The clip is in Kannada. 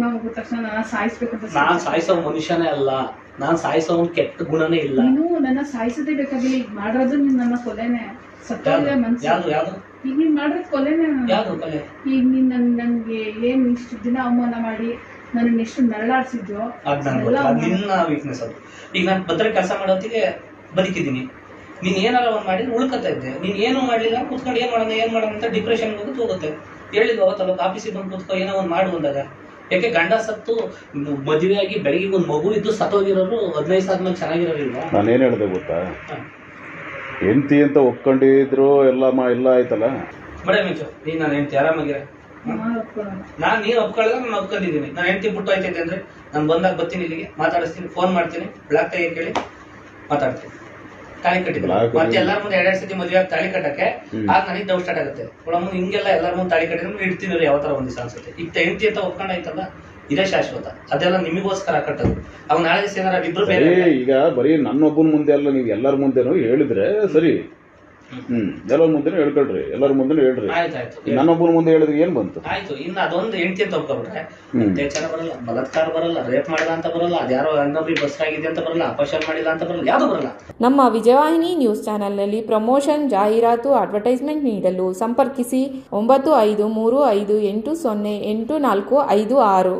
ಸಿನಿಮಾ ಮುಗಿದ ತಕ್ಷಣ ನಾನು ಸಾಯಿಸ್ಬೇಕು ಅಂತ ನಾನ್ ಸಾಯಿಸೋ ಮನುಷ್ಯನೇ ಅಲ್ಲ. ನಾನ್ ಸಾಯಿಸೋ ಒಂದ್ ಕೆಟ್ಟ ಗುಣನೇ ಇಲ್ಲ. ನೀನು ನನ್ನ ಸಾಯಿಸದೇ ಬೇಕಾಗಿಲ್ಲ. ಈಗ ಮಾಡಿರೋದು ನೀನ್ ನನ್ನ ಕೊಲೆನೆ. ಸತ್ಯ ಮನ್ಸು. ಯಾವ್ದು? ಯಾವ್ದು? ಈಗ ನೀನ್ ಮಾಡಿರೋದು ಕೊಲೆನೆ ನಾನು. ಯಾವ್ದು ಕಲೆ? ಈಗ ನೀನ್ ನನ್ ನನ್ಗೆ ಏನ್ ಇಷ್ಟು ದಿನ ಅವಮಾನ ಮಾಡಿ ನನ್ನ ಎಷ್ಟು ನರಳಾಡ್ಸಿದ್ಯೋ ಅದ್ ನನ್ ಗೊತ್ತಿಲ್ಲ. ಅದ್ ನಿನ್ನ ವೀಕ್ನೆಸ್ ಅದು. ಈಗ ನಾನು ಭದ್ರ ಕೆಲಸ ಮಾಡೋತ್ತಿಗೆ ಬದುಕಿದ್ದೀನಿ. ನೀನ್ ಏನಾರ ಒಂದ್ ಮಾಡಿದ್ರೆ ಉಳ್ಕತಾ ಇದ್ದೆ. ನೀನ್ ಏನು ಮಾಡ್ಲಿಲ್ಲ ಕುತ್ಕೊಂಡು ಏನ್ ಮಾಡೋಣ ಏನ್ ಮಾಡೋಣ ಅಂತ ಡಿಪ್ರೆಷನ್ ಹೋಗುತ್ತೆ ಹೋಗುತ್ತೆ ಹೇಳಿದ್ವು ಅವತ್ತಲ್ಲ ಆಫೀಸಿಗೆ ಬಂದು ಕುತ್ಕೊ ಏನೋ ಒಂದ್ ಮಾಡು ಅಂದಾಗ. ಯಾಕೆ ಗಂಡ ಸತ್ತು ಮದುವೆ ಆಗಿ ಬೆಳಗ್ಗೆ ಒಂದು ಮಗು ಇದ್ದು ಸತ್ತೋಗಿರೋರು ಹದಿನೈದು ಸಾವಿರ ಚೆನ್ನಾಗಿರೋರಿಲ್ವಾ? ನಾನೇನು ಹೇಳಿದೆ ಗೊತ್ತಾ. ಹೆಂಡತಿ ಅಂತ ಒಪ್ಕೊಂಡಿದ್ರು ಎಲ್ಲ ಮಾ ಎಲ್ಲ ಆಯ್ತಲ್ಲ? ಬಡ ಮಿಂಚು ನೀನ್ ನಾನು ಹೆಂಡತಿ ಆರಾಮಾಗಿರ. ನಾನು ಒಪ್ಕೊಳ್ಳಲ್ಲ. ನಾನ್ ನೀನ್ ಒಪ್ಕೊಳ್ಳೋದ ನಾನು ಒಪ್ಕೊಂಡಿದ್ದೀನಿ. ನಾನು ಹೆಂಡತಿ ಬಿಟ್ಟು ಆಯ್ತೈತೆ ಅಂದ್ರೆ ನಾನು ಬಂದಾಗ ಬರ್ತೀನಿ ಇಲ್ಲಿಗೆ ಮಾತಾಡಿಸ್ತೀನಿ ಫೋನ್ ಮಾಡ್ತೀನಿ ಬ್ಲಾಕ್ ತೆಗೆ ಕೇಳಿ ಮಾತಾಡ್ತೀನಿ. ತಾಳಿ ಕಟ್ಟಿದ್ರು. ಮತ್ತೆ ಎಲ್ಲಾರ ಮುಂದೆ ಎರಡೆರಡು ಸತಿ ಮದುವೆ ಆಗಿ ತಾಳಿ ಕಟ್ಟಕ್ಕೆ. ಆಗ ನನಗೆ ಡೌಟ್ ಸ್ಟಾರ್ಟ್ ಆಗುತ್ತೆ. ಒಳಮ್ಮ ಹಿಂಗೆಲ್ಲ ಎಲ್ಲಾರ ಮುಂದೆ ತಾಳಿ ಕಟ್ಟಿದ್ರು ಇಡ್ತೀನಿ ಯಾವ ತರ ಒಂದಿವಸ ಅನ್ಸುತ್ತೆ? ಈಗ ಹೆಂಡತಿ ಅಂತ ಒಪ್ಕೊಂಡಾಯ್ತಲ್ಲ ಇದೇ ಶಾಶ್ವತ. ಅದೆಲ್ಲ ನಿಮಗೋಸ್ಕರ ಕಟ್ಟದು. ಅವ್ ನಾಳೆ ದಿವಸ ಏನಾರ ಇಬ್ರು ಬೇರೆ ಈಗ ಬರೀ ನನ್ನೊಬ್ಬನ ಮುಂದೆ ಅಲ್ಲ ನೀವು ಎಲ್ಲರ ಮುಂದೆನೂ ಹೇಳಿದ್ರೆ ಸರಿ. ಹ್ಮ್. ಎಲ್ಲರ ಮುಂದೆ ಹೇಳ್ಕೊಳ್ರಿ. ಎಲ್ಲರ ಮುಂದೆ ಹೇಳ್ರಿ. ಆಯ್ತಾಯ್ತು ನನ್ನೊಬ್ಬನ ಮುಂದೆ ಹೇಳಿದ್ರೆ ಏನ್ ಬಂತು? ಆಯ್ತು ಇನ್ನ ಅದೊಂದು ಹೆಂಡತಿ ಅಂತ ಒಪ್ಕೊಬಿಟ್ರೆ ಹ್ಮ್. ಅತ್ಯಾಚಾರ ಬರಲ್ಲ ಬಲಾತ್ಕಾರ ಬರಲ್ಲ ರೇಪ್ ಮಾಡಿಲ್ಲ ಅಂತ ಬರಲ್ಲ ಅದ್ಯಾರೋ ಇನ್ನೊಬ್ರಿಗೆ ಬಸ್ ಆಗಿದೆ ಅಂತ ಬರಲ್ಲ ಅಪಶಾನ ಮಾಡಿಲ್ಲ ಅಂತ ಬರಲ್ಲ ಯಾವ್ದು ಬರಲ್ಲ. ನಮ್ಮ ವಿಜಯವಾಹಿನಿ ನ್ಯೂಸ್ ಚಾನೆಲ್ನಲ್ಲಿ ಪ್ರಮೋಷನ್ ಜಾಹೀರಾತು ಅಡ್ವರ್ಟೈಸ್ಮೆಂಟ್ ನೀಡಲು ಸಂಪರ್ಕಿಸಿ ಒಂಬತ್ತು ಐದು ಮೂರು ಐದು ಎಂಟು ಸೊನ್ನೆ ಎಂಟು ನಾಲ್ಕು ಐದು ಆರು.